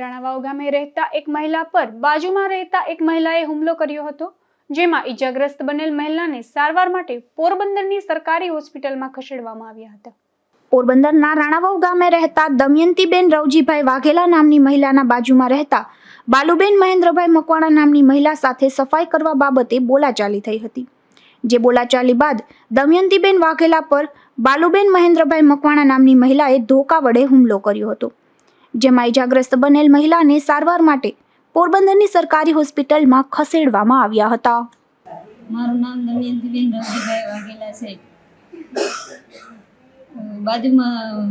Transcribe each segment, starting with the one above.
રાણાવાવ ગામે રહેતા એક મહિલા પર બાજુમાં રહેતા એક મહિલાએ હુમલો કર્યો હતો, જેમાં ઈજાગ્રસ્ત બનેલ મહિલાને સારવાર માટે પોરબંદરની સરકારી હોસ્પિટલમાં ખસેડવામાં આવ્યા હતા. પોરબંદરના રાણાવાવ ગામે રહેતા દમયંતીબેન રવજીભાઈ વાઘેલા નામની મહિલાના બાજુમાં રહેતા બાલુબેન મહેન્દ્રભાઈ મકવાણા નામની મહિલા સાથે સફાઈ કરવા બાબતે બોલાચાલી થઈ હતી, જે બોલાચાલી બાદ દમયંતીબેન વાઘેલા પર બાલુબેન મહેન્દ્રભાઈ મકવાણા નામની મહિલાએ ધોકા વડે હુમલો કર્યો હતો. જેમાં ઈજાગ્રસ્ત બનેલ મહિલાને સારવાર માટે પોરબંદરની સરકારી હોસ્પિટલમાં ખસેડવામાં આવ્યા હતા. મારું નામ દમયંતીબેન રવજીભાઈ વાઘેલા છે. બાજુમાં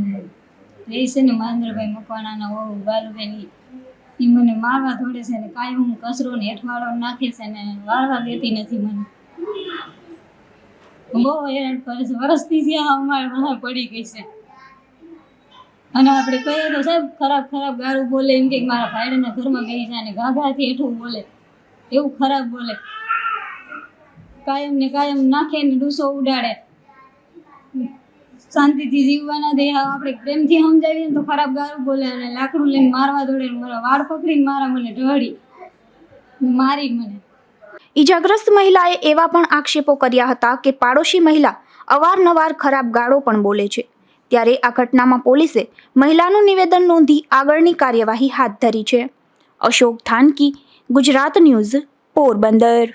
રહી છે ને મહેન્દ્રભાઈ મકવાણાના વહુ બાલુબેન ઈ મને મારવા થોડે છે ને કાંઈ હું કચરો ને હેઠવાળો નાખે છે ને વાળવા દેતી નથી મને. બહુ હેરાન કરે છે. વરસથી જ્યાં અમારે પડી ગઈ છે. અને આપણે કહીએ તો સાહેબ, ખરાબ ખરાબ ગાળું બોલે એમ કે મારા ભાઈડાના ઘરમાં ગઈ જાય ને ગાઘાથી હેઠું બોલે. એવું ખરાબ બોલે. કાયમ ને કાયમ નાખે ને ડૂસો ઉડાડે. શાંતિથી જીવવાના દે આપણે પ્રેમથી સમજાવીએ તો ખરાબ ગાળું બોલે અને લાકડું લઈને મારવા દોડે મારા વાળ પકડીને મારા મને ઢળી. મારી મને. ઈજાગ્રસ્ત મહિલાએ એવા પણ આક્ષેપો કર્યા હતા કે પાડોશી મહિલા અવારનવાર ખરાબ ગાળો પણ બોલે છે. ત્યારે આ ઘટનામાં પોલીસે મહિલાનું નિવેદન નોંધી આગળની કાર્યવાહી હાથ ધરી છે. અશોક થાનકી, ગુજરાત ન્યૂઝ, પોરબંદર.